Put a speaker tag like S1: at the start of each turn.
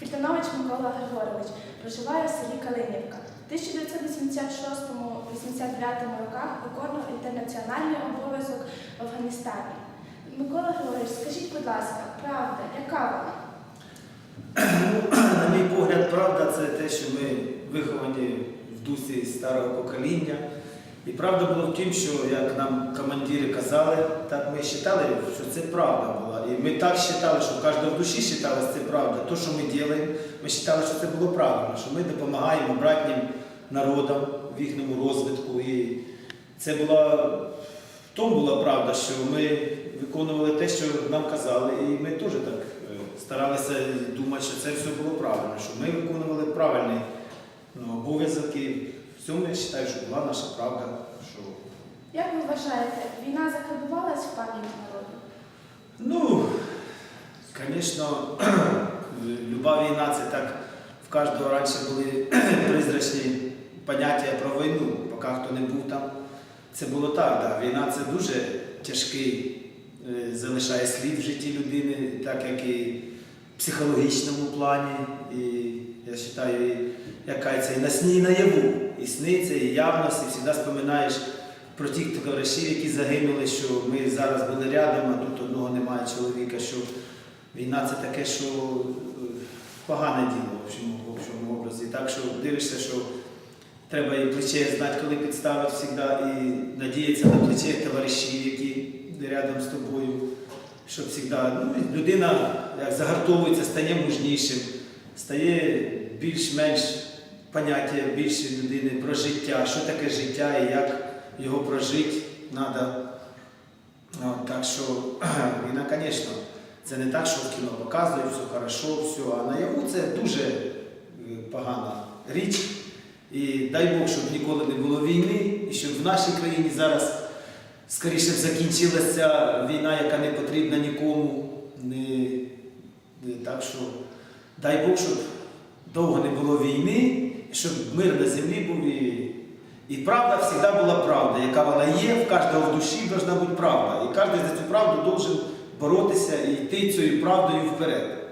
S1: Фільтанович Микола Григорович проживає в селі Калинівка. В 1986-89 роках виконував інтернаціональний обов'язок в Афганістані. Микола Григорович, скажіть, будь ласка, правда, яка вона?
S2: На мій погляд, правда, це те, що ми виховані в дусі старого покоління. І правда було в тім, що як нам командири казали, так ми вважали, що це правда була. І ми так вважали, що в кожного в душі вважалося це правда. То, що ми робимо, ми вважали, що це було правильно, що ми допомагаємо братнім народам в їхньому розвитку. І це була в тому була правда, що ми виконували те, що нам казали, і ми теж так е, старалися думати, що це все було правильно, що ми виконували правильний ну, обов'язок. В цьому я вважаю, що була наша правда. Що...
S1: Як ви вважаєте, війна закарбувалась в пам'яті народу?
S2: Ну, звісно, люба війна це так в кожного раніше були призрачні поняття про війну, поки хто не був там. Це було так, да. війна це дуже тяжкий, е, залишає слід в житті людини, так як і в психологічному плані. І я вважаю, яка це і на сні, і наяву. І сниться, і явності, завжди споминаєш про тих товаришів, які загинули, що ми зараз були рядом, а тут одного немає чоловіка, що війна це таке, що е, погане діло в общому, в общому образі. Так що дивишся, що треба і плече знати, коли підставити завжди, і надіятися на плече товаришів, які рядом з тобою, щоб завжди ну, людина як загартовується, стає мужнішим, стає більш-менш поняття більше людини про життя, що таке життя і як його прожити треба. От, так що війна, звісно, це не так, що в кіно показують, все хорошо, все, а наяву це дуже е, погана річ. І дай Бог, щоб ніколи не було війни, і щоб в нашій країні зараз скоріше закінчилася війна, яка не потрібна нікому. Не так що дай Бог, щоб довго не було війни, щоб мир на землі був і, і правда завжди була правда, яка вона є, в кожного в душі повинна бути правда. І кожен за цю правду должен боротися і йти цією правдою вперед.